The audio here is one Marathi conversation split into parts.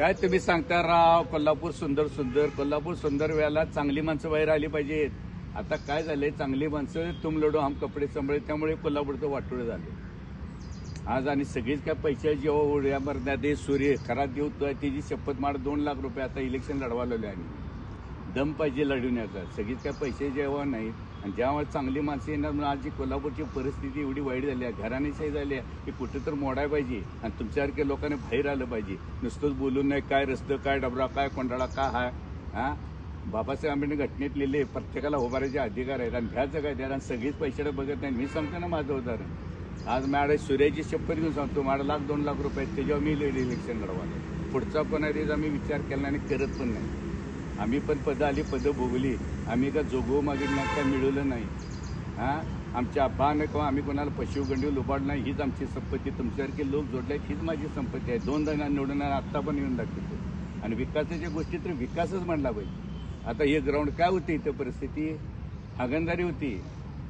काय तुम्ही सांगता राव कोल्हापूर सुंदर सुंदर. कोल्हापूर सुंदर वेळेला चांगली माणसं बाहेर आली पाहिजेत. आता काय झालंय चांगली माणसं तुम लढो आम कपडे सांभाळे त्यामुळे कोल्हापूरचं वाटोळं झालं आज आणि सगळीच काय पैसे जेव्हा उड्या मरण्या दे सूर्य खरा देऊ त्याची शपथ मार दोन लाख रुपये आता इलेक्शन लढवा लावले आणि दम पाहिजे लढवण्याचा सगळीच काय पैसे जेव्हा नाहीत आणि ज्यावेळेस चांगली माणसं येणार म्हणून आज जी कोल्हापूरची परिस्थिती एवढी वाईट झाली आहे घराणेशाही झाली आहे की कुठे तर मोडाय पाहिजे आणि तुमच्यासारख्या लोकांनी बाहेर आलं पाहिजे. नुसतंच बोलून नाही काय रस्तं काय डबरा काय कोंडाळा काय हाय हा? बाबासाहेब आंबेडकर घटनेत लिहिले प्रत्येकाला उभारायचे अधिकार आहेत आणि घ्यायचं काय त्याला सगळीच पैशाला बघत नाही मी सांगतो ना माझं उदाहरण. आज माझ्या सूर्याची शपथ घेऊन सांगतो माझा लाख दोन लाख रुपये त्याच्यावर मी इलेक्शन लढवालं पुढचा पण आहे त्याचा मी विचार केला आणि करत पण नाही. आम्ही पण पदं आली पदं भोगली. आम्ही का जोगो मागितल्या काय मिळवलं नाही. हां? आमच्या अब्बानं किंवा आम्ही कोणाला पशु गंडी लुबाड नाही हीच आमची संपत्ती. तुमच्यासारखे लोक जोडले हीच माझी संपत्ती आहे. दोन जणांना निवडून आत्ता पण येऊन दाखवतो. आणि विकासाच्या गोष्टी तर विकासच म्हणला पाहिजे. आता हे ग्राउंड काय होती इथं परिस्थिती? हागणदारी होती.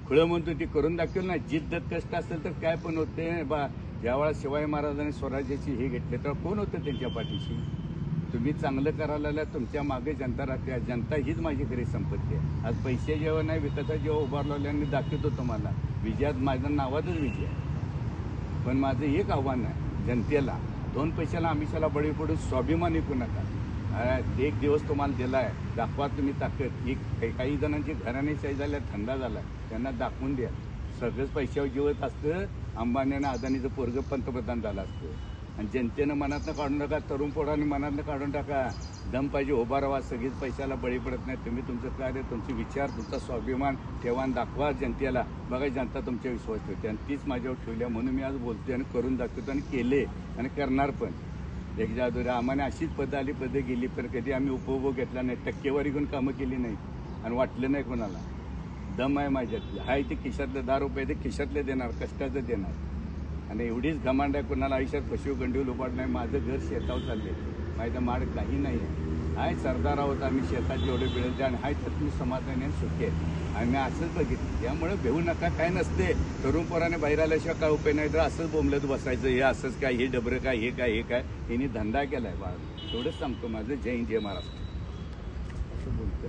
खुळं म्हणतो ती करून दाखवलं ना जिद्द कष्ट असेल तर काय पण होते. बा ज्यावेळा शिवाजी महाराजांनी स्वराज्याची हे घेतले तर कोण होतं त्यांच्या पाठीशी? तुम्ही चांगलं करायला तुमच्या मागे जनता राहते. जनता हीच माझी खरी संपत्ती आहे. आज पैसे जेव्हा नाही विकासात जेव्हा उभारलेल्या आणि दाखवतो तुम्हाला. विजयात माझ्या नावातच विजय आहे. पण माझं एक आव्हान आहे जनतेला. दोन पैशाला आमिषाला बळी पडून स्वाभिमान विकू नका. एक दिवस तुम्हाला दिला आहे दाखवा तुम्ही ताकद. एक काही- काही जणांची घराणेशाही झाल्या थंडा झाला त्यांना दाखवून द्या. सगळंच पैशावर जिवत असतं अंबानी आणि अदानीचं पोरग पंतप्रधान झालं असतं. आणि जनतेनं मनातनं काढून टाका तरुण पोरांनी मनातनं काढून टाका. दम पाहिजे उभा राहा सगळीच पैशाला बळी पडत नाही तुम्ही तुमचं कार्य तुमचे विचार तुमचा स्वाभिमान ठेवा दाखवा जनतेला. बघा जनता तुमच्या विश्वास ठेवते आणि तीच माझ्यावर ठेवल्या म्हणून मी आज बोलतोय आणि करून दाखवतो आणि केले आणि करणार पण. एक जादू आम्हाला अशीच पदं आली पदं गेली पण कधी आम्ही उपभोग घेतला नाही टक्केवारी घेऊन कामं केली नाही. आणि वाटलं नाही कोणाला. दम आहे माझ्यात हाय ते खिशातले दहा रुपये ते खिशातले देणार कष्टाचं देणार. आणि एवढीच घमांड आहे कोणाला आयुष्यात पशु गंडीव लोपाट नाही. माझं घर शेतावर चालले माझ्या माड काही नाही आहे हाय सरदार आहोत आम्ही शेतात जेवढे मिळेल आणि हाय त्यात मी समाधानी आणि सुखी आहे. आणि मी असंच बघितलं. त्यामुळे भेऊ नका काय नसते. तरुण पोराने बाहेर आल्याशिवाय काय उपाय नाही. तर असंच बोंबलत बसायचं हे असंच काय हे डबरं काय हे काय हे काय. यांनी धंदा केला आहे बाळ तेवढंच सांगतो. माझं जय हिंद जय महाराष्ट्र. असं बोलतो